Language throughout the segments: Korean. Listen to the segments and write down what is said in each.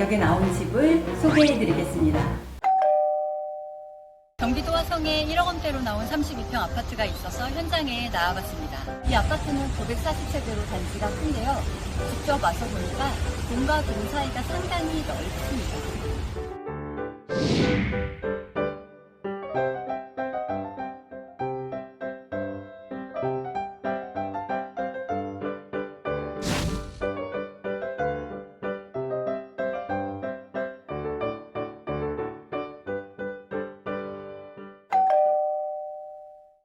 가격에 나온 집을 소개해 드리겠습니다. 경기도 화성에 1억 원대로 나온 32평 아파트가 있어서 현장에 나와봤습니다. 이 아파트는 940세대로 단지가 큰데요. 직접 와서 보니까 동과 동 사이가 상당히 넓습니다.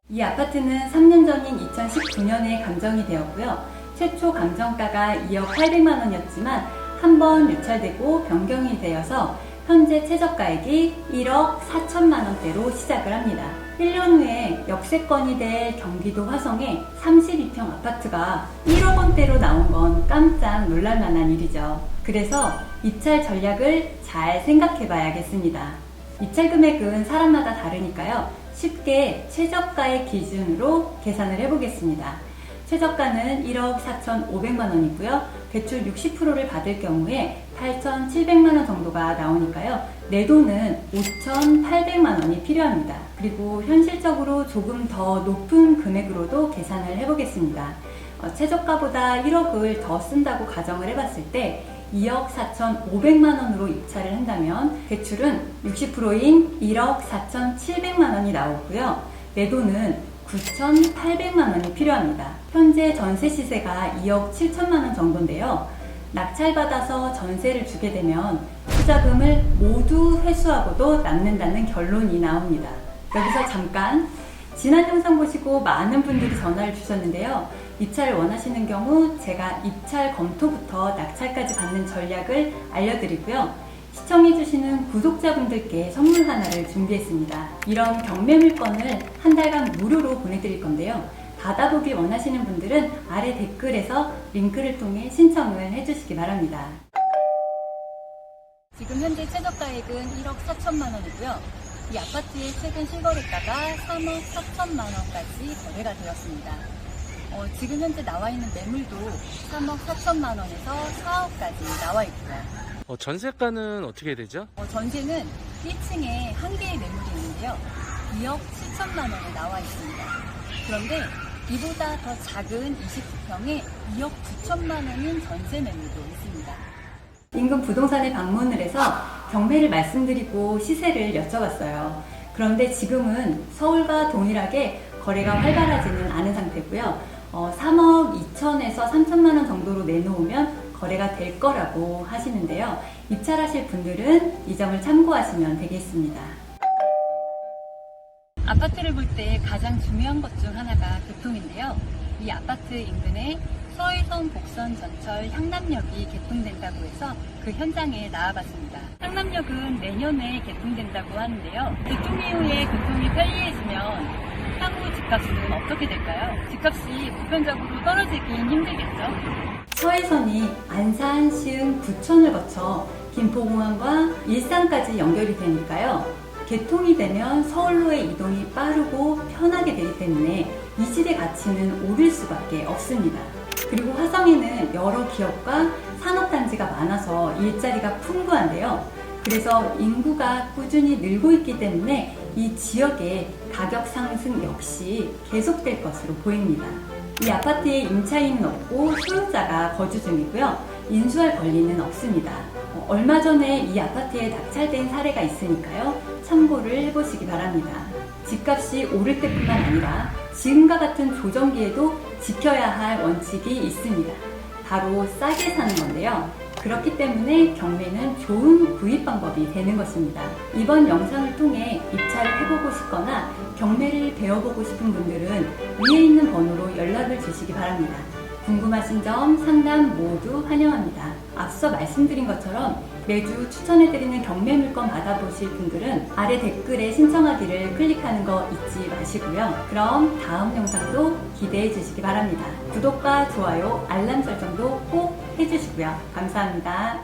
이 아파트는 3년 전인 2019년에 감정이 되었고요. 최초 감정가가 2억 800만 원이었지만 한 번 유찰되고 변경이 되어서 현재 최저가액이 1억 4천만 원대로 시작을 합니다. 1년 후에 역세권이 될 경기도 화성에 32평 아파트가 1억 원대로 나온 건 깜짝 놀랄 만한 일이죠. 그래서 입찰 전략을 잘 생각해 봐야겠습니다. 입찰 금액은 사람마다 다르니까요. 쉽게 최저가의 기준으로 계산을 해보겠습니다. 최저가는 1억 4,500만 원이고요. 대출 60%를 받을 경우에 8,700만 원 정도가 나오니까요. 내 돈은 5,800만 원이 필요합니다. 그리고 현실적으로 조금 더 높은 금액으로도 계산을 해보겠습니다. 어, 최저가보다 1억을 더 쓴다고 가정을 해봤을 때 2억 4,500만 원으로 입찰을 한다면 대출은 60%인 1억 4,700만 원이 나오고요. 내 돈은 9,800만 원이 필요합니다. 현재 전세 시세가 2억 7천만 원 정도인데요. 낙찰받아서 전세를 주게 되면 투자금을 모두 회수하고도 남는다는 결론이 나옵니다. 여기서 잠깐 지난 영상 보시고 많은 분들이 전화를 주셨는데요. 입찰을 원하시는 경우 제가 입찰 검토부터 낙찰까지 받는 전략을 알려드리고요. 시청해주시는 구독자분들께 선물 하나를 준비했습니다. 이런 경매 물건을 한 달간 무료로 보내드릴 건데요. 받아보기 원하시는 분들은 아래 댓글에서 링크를 통해 신청을 해주시기 바랍니다. 지금 현재 최저가액은 1억 4천만 원이고요. 이 아파트의 최근 실거래가가 3억 4천만 원까지 거래가 되었습니다. 어, 지금 현재 나와 있는 매물도 3억 4천만 원에서 4억까지 나와 있고요. 어, 전세가는 어떻게 되죠? 어, 전세는 1층에 한 개의 매물이 있는데요. 2억 7천만 원에 나와 있습니다. 그런데 이보다 더 작은 29평에 2억 9천만 원인 전세 매물도 있습니다. 인근 부동산에 방문을 해서 경매를 말씀드리고 시세를 여쭤봤어요. 그런데 지금은 서울과 동일하게 거래가 활발하지는 않은 상태고요. 어, 3억 2천에서 3천만 원 정도로 내놓으면 거래가 될 거라고 하시는데요. 입찰하실 분들은 이 점을 참고하시면 되겠습니다. 아파트를 볼 때 가장 중요한 것 중 하나가 교통인데요. 이 아파트 인근에 서해선 복선 전철 향남역이 개통된다고 해서 그 현장에 나와봤습니다. 향남역은 내년에 개통된다고 하는데요. 개통 이후에 교통이 편리해지면 향후 집값은 어떻게 될까요? 집값이 보편적으로 떨어지긴 힘들겠죠? 서해선이 안산, 시흥, 부천을 거쳐 김포공항과 일산까지 연결이 되니까요. 개통이 되면 서울로의 이동이 빠르고 편하게 되기 때문에 이 집의 가치는 오를 수밖에 없습니다. 그리고 화성에는 여러 기업과 산업단지가 많아서 일자리가 풍부한데요. 그래서 인구가 꾸준히 늘고 있기 때문에 이 지역의 가격 상승 역시 계속될 것으로 보입니다. 이 아파트에 임차인은 없고 소유자가 거주 중이고요. 인수할 권리는 없습니다. 어, 얼마 전에 이 아파트에 낙찰된 사례가 있으니까요. 참고를 해보시기 바랍니다. 집값이 오를 때뿐만 아니라 지금과 같은 조정기에도 지켜야 할 원칙이 있습니다. 바로 싸게 사는 건데요. 그렇기 때문에 경매는 좋은 구입 방법이 되는 것입니다. 이번 영상을 통해 입찰을 해보고 싶거나 경매를 배워보고 싶은 분들은 위에 있는 번호로 연락을 주시기 바랍니다. 궁금하신 점 상담 모두 환영합니다. 앞서 말씀드린 것처럼 매주 추천해드리는 경매 물건 받아보실 분들은 아래 댓글에 신청하기를 클릭하는 거 잊지 마시고요. 그럼 다음 영상도 기대해 주시기 바랍니다. 구독과 좋아요, 알람 설정도 꼭 해주시고요. 감사합니다.